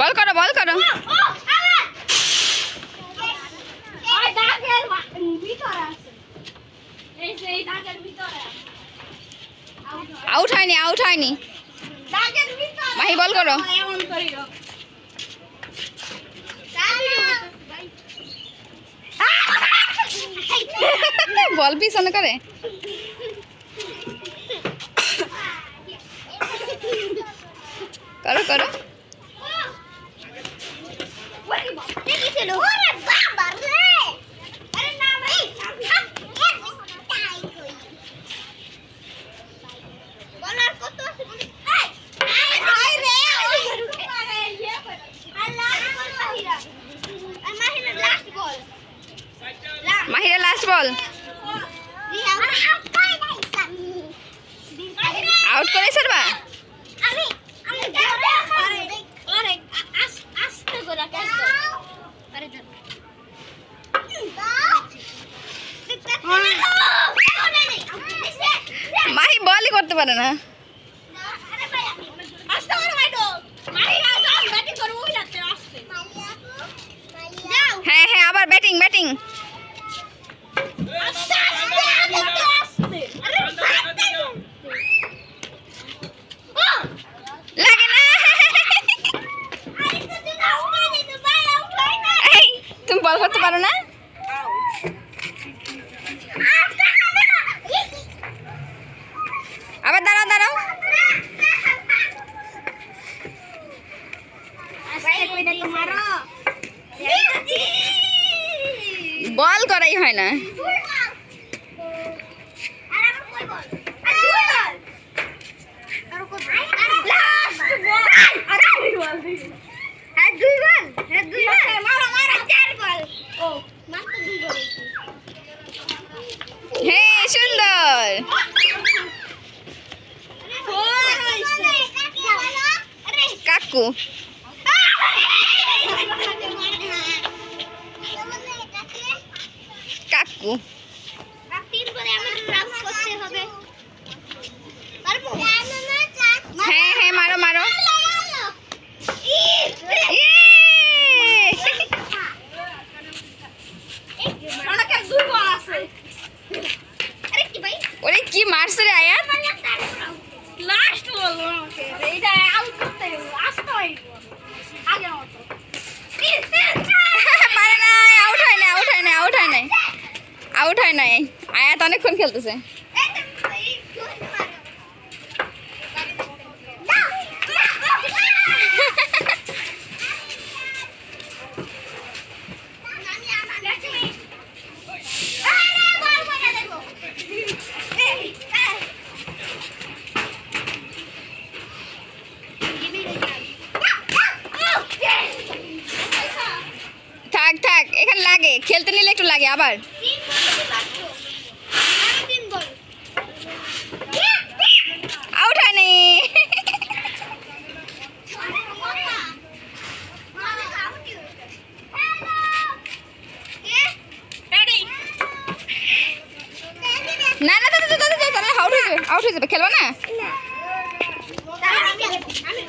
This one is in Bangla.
বল করো বল করো। আউট হয়নি আউট হয়নি। মাহি বল করো। বল পিছনে করে। করো করো। মাহিরা লাস্ট বল আউট করে সারবা মাহি বলই করতে পারে না। হ্যাঁ হ্যাঁ আবার ব্যাটিং ব্যাটিং বল করতে পারো না? আবার দাঁড়াও দাঁড়াও। বল করাই হয় না। কাকু কাকু। হ্যাঁ হ্যাঁ মারো মারো ইস! ইয়ে! আমাকে দুই বল আছে আরে কি ভাই ওরে কি মারছে রে আয়াত লাস্ট বল আমাকে এইটা আউট করতে হবে আসতে হয় আগে মতো পারে নাই আউট হয় না আউট হয় না আউট হয় নাই হয় নাই। আয়াত অনেকক্ষণ খেলতেছে। থাক থাক এখানে লাগে। খেলতে নিলে একটু লাগে আবার। না না দাদা দাদা দাদা তাহলে আউট হয়ে যাবে আউট হয়ে যাবে খেলব না আমি